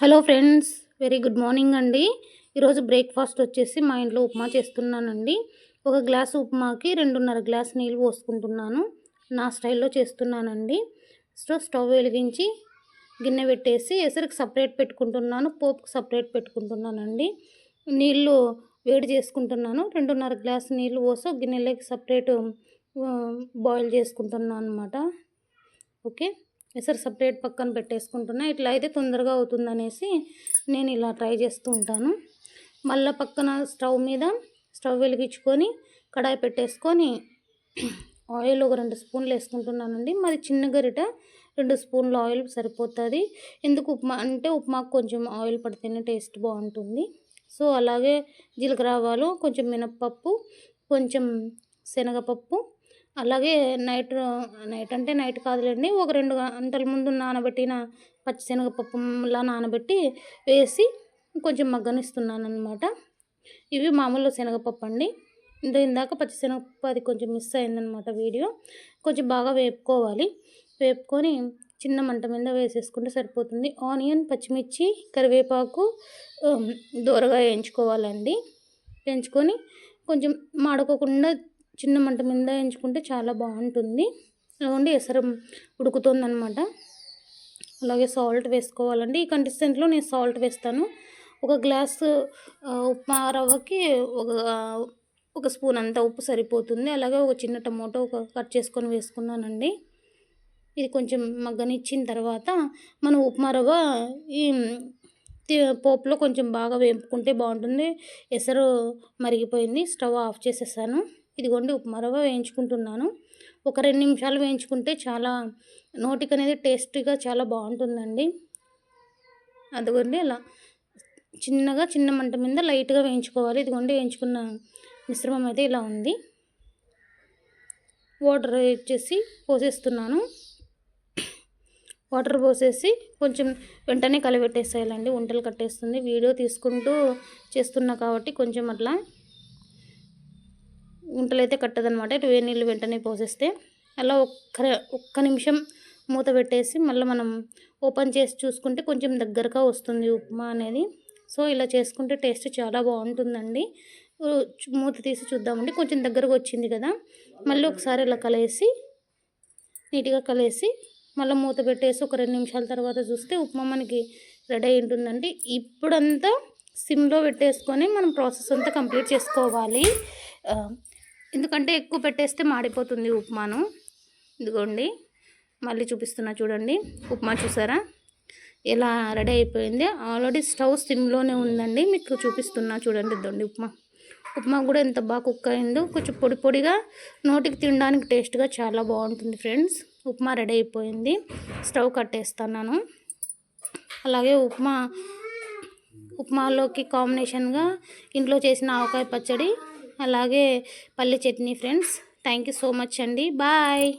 Hello friends very good morning అండి. ఈరోజు breakfast వచ్చేసి మా ఇంట్లో ఉప్మా చేస్తున్నానండి. ఒక గ్లాస్ ఉప్మాకి రెండున్నర గ్లాస్ నీళ్ళు పోసుకుంటున్నాను. నా స్టైల్లో చేస్తున్నానండి. సో స్టవ్ వెలిగించి గిన్నె పెట్టేసి ఎసరికి సపరేట్ పెట్టుకుంటున్నాను పోపుకి సపరేట్ పెట్టుకుంటున్నానండి. నీళ్ళు వేడి చేసుకుంటున్నాను. రెండున్నర గ్లాస్ నీళ్ళు పోసి గిన్నెలోకి సపరేట్ బాయిల్ చేసుకుంటున్నాను అనమాట ఓకే? ఎసరు సపరేట్ పక్కన పెట్టేసుకుంటున్నా. ఇట్లా అయితే తొందరగా అవుతుందనేసి నేను ఇలా ట్రై చేస్తూ ఉంటాను. మళ్ళీ పక్కన స్టవ్ మీద స్టవ్ వెలిగించుకొని కడాయి పెట్టేసుకొని ఆయిల్ ఒక రెండు స్పూన్లు వేసుకుంటున్నానండి. మాది చిన్న గరిట రెండు స్పూన్లు ఆయిల్ సరిపోతుంది. ఎందుకు ఉప్మా అంటే ఉప్మాకు కొంచెం ఆయిల్ పడితేనే టేస్ట్ బాగుంటుంది. సో అలాగే జీలకర్ర ఆవాలు కొంచెం మినప్పప్పు కొంచెం శనగపప్పు అలాగే నైట్ నైట్ అంటే నైట్ కాదులేండి. ఒక రెండు గంటల ముందు నానబెట్టిన పచ్చిశనగపప్పులా నానబెట్టి వేసి కొంచెం మగ్గనిస్తున్నాను అనమాట ఇవి మామూలు శనగపప్పు అండి ఇంత ఇందాక పచ్చిశనగపప్పు అది కొంచెం మిస్ అయిందనమాట వీడియో. కొంచెం బాగా వేపుకోవాలి. వేపుకొని చిన్న మంట మీద వేసేసుకుంటే సరిపోతుంది. ఆనియన్ పచ్చిమిర్చి కరివేపాకు దూరగా వేయించుకోవాలండి. వేయించుకొని కొంచెం మాడుకోకుండా చిన్న మంట మీద వేయించుకుంటే చాలా బాగుంటుంది. అలాగే ఎసరం ఉడుకుతుందనమాట అలాగే సాల్ట్ వేసుకోవాలండి. ఈ కంటెస్టెంట్లో నేను సాల్ట్ వేస్తాను. ఒక గ్లాస్ ఉప్మా రవ్వకి ఒక ఒక స్పూన్ అంత ఉప్పు సరిపోతుంది. అలాగే ఒక చిన్న టమోటో ఒక కట్ చేసుకొని వేసుకున్నానండి. ఇది కొంచెం మగ్గనిచ్చిన తర్వాత మనం ఉప్మా రవ్వ ఈ పోపులో కొంచెం బాగా వేపుకుంటే బాగుంటుంది. ఎసరు మరిగిపోయింది. స్టవ్ ఆఫ్ చేసేసాను. ఇదిగోండి ఉప్మా రవ్వ వేయించుకుంటున్నాను. ఒక రెండు నిమిషాలు వేయించుకుంటే చాలా నోటికి అనేది టేస్టీగా చాలా బాగుంటుందండి. అదిగోండి అలా చిన్నగా చిన్న మంట మీద లైట్గా వేయించుకోవాలి. ఇదిగోండి వేయించుకున్న మిశ్రమం అయితే ఇలా ఉంది. వాటర్ వచ్చేసి పోసేస్తున్నాను. వాటర్ పోసేసి కొంచెం వెంటనే కలిపెట్టేసేయాలండి. వంటలు కట్టేస్తుంది. వీడియో తీసుకుంటూ చేస్తున్నా కాబట్టి కొంచెం అట్లా గుంటలైతే కట్టదనమాట ఇటు వేడి నీళ్ళు వెంటనే పోసేస్తే అలా ఒక్క ఒక్క నిమిషం మూత పెట్టేసి మళ్ళీ మనం ఓపెన్ చేసి చూసుకుంటే కొంచెం దగ్గరగా వస్తుంది ఉప్మా అనేది. సో ఇలా చేసుకుంటే టేస్ట్ చాలా బాగుంటుందండి. మూత తీసి చూద్దామండి. కొంచెం దగ్గరకు వచ్చింది కదా. మళ్ళీ ఒకసారి ఇలా కలేసి నీట్గా కలిసి మళ్ళీ మూత పెట్టేసి ఒక రెండు నిమిషాల తర్వాత చూస్తే ఉప్మా మనకి రెడీ అయి ఉంటుందండి. ఇప్పుడంతా సిమ్లో పెట్టేసుకొని మనం ప్రాసెస్ అంతా కంప్లీట్ చేసుకోవాలి. ఎందుకంటే ఎక్కువ పెట్టేస్తే మాడిపోతుంది ఉప్మాను. ఇదిగోండి మళ్ళీ చూపిస్తున్నా చూడండి. ఉప్మా చూసారా? ఎలా రెడీ అయిపోయింది? ఆల్రెడీ స్టవ్ సిమ్లోనే ఉందండి. మీకు చూపిస్తున్నా చూడండి ఇద్దండి ఉప్మా. ఉప్మా కూడా ఎంత బాగా కుక్ అయిందో కొంచెం పొడి పొడిగా నోటికి తినడానికి టేస్ట్గా చాలా బాగుంటుంది ఫ్రెండ్స్. ఉప్మా రెడీ అయిపోయింది. స్టవ్ కట్టేస్తున్నాను. అలాగే ఉప్మా ఉప్మాలోకి కాంబినేషన్గా ఇంట్లో చేసిన ఆవకాయ పచ్చడి అలాగే పల్లి chutney friends thank you so much అండి. బాయ్